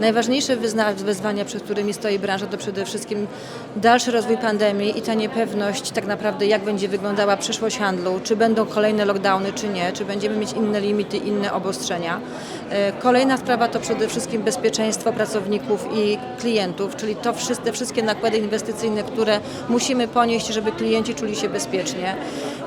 Najważniejsze wyzwania, przed którymi stoi branża, to przede wszystkim dalszy rozwój pandemii i ta niepewność tak naprawdę, jak będzie wyglądała przyszłość handlu, czy będą kolejne lockdowny, czy nie, czy będziemy mieć inne limity, inne obostrzenia. E, Kolejna sprawa to przede wszystkim bezpieczeństwo pracowników i klientów, czyli to wszyscy, te wszystkie nakłady inwestycyjne, które musimy ponieść, żeby klienci czuli się bezpiecznie.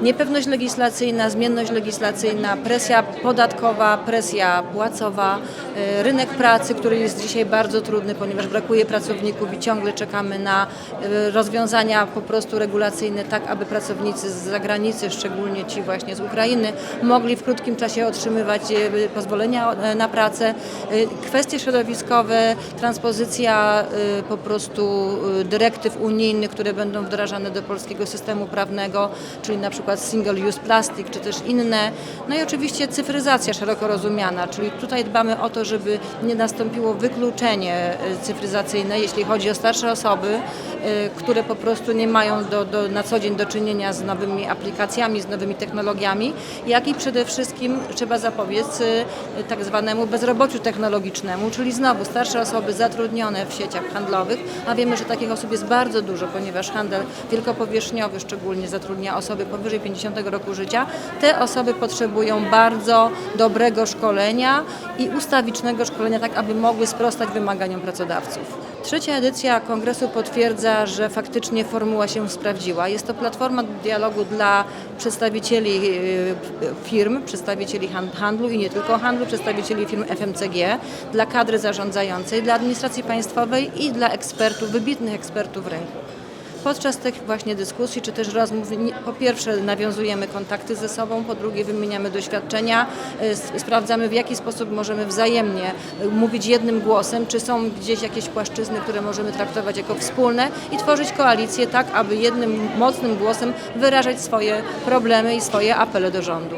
Niepewność legislacyjna, zmienność legislacyjna, presja podatkowa, presja płacowa, e, rynek pracy, który jest dzisiaj bardzo trudny, ponieważ brakuje pracowników i ciągle czekamy na e, rozwiązania po prostu regulacyjne, tak aby pracownicy z zagranicy, szczególnie ci właśnie z Ukrainy, mogli w krótkim czasie otrzymywać e, pozwolenia na pracę. Kwestie środowiskowe, transpozycja po prostu dyrektyw unijnych, które będą wdrażane do polskiego systemu prawnego, czyli na przykład single use plastic, czy też inne. No i oczywiście cyfryzacja szeroko rozumiana, czyli tutaj dbamy o to, żeby nie nastąpiło wykluczenie e, cyfryzacyjne, jeśli chodzi o starsze osoby, które po prostu nie mają do, do, na co dzień do czynienia z nowymi aplikacjami, z nowymi technologiami, jak i przede wszystkim trzeba zapobiec e, tak zwanemu bezrobociu technologicznemu, czyli znowu starsze osoby zatrudnione w sieciach handlowych, a wiemy, że takich osób jest bardzo dużo, ponieważ handel wielkopowierzchniowy szczególnie zatrudnia osoby powyżej 50 roku życia. Te osoby potrzebują bardzo dobrego szkolenia i ustawicznego szkolenia, tak aby mogły sprostać wymaganiom pracodawców. Trzecia edycja kongresu potwierdza, że faktycznie formuła się sprawdziła. Jest to platforma dialogu dla przedstawicieli e, firm, przedstawicieli han- handlu i nie tylko handlu, przedstawicieli firm FMCG, dla kadry zarządzającej, dla administracji państwowej i dla ekspertów, wybitnych ekspertów rynku. Podczas tych właśnie dyskusji czy też rozmów, po pierwsze nawiązujemy kontakty ze sobą, po drugie wymieniamy doświadczenia, y, sprawdzamy w jaki sposób możemy wzajemnie y, mówić jednym głosem, czy są gdzieś jakieś płaszczyzny, które możemy traktować jako wspólne i tworzyć koalicję tak, aby jednym mocnym głosem wyrażać swoje problemy i swoje apele do rządu.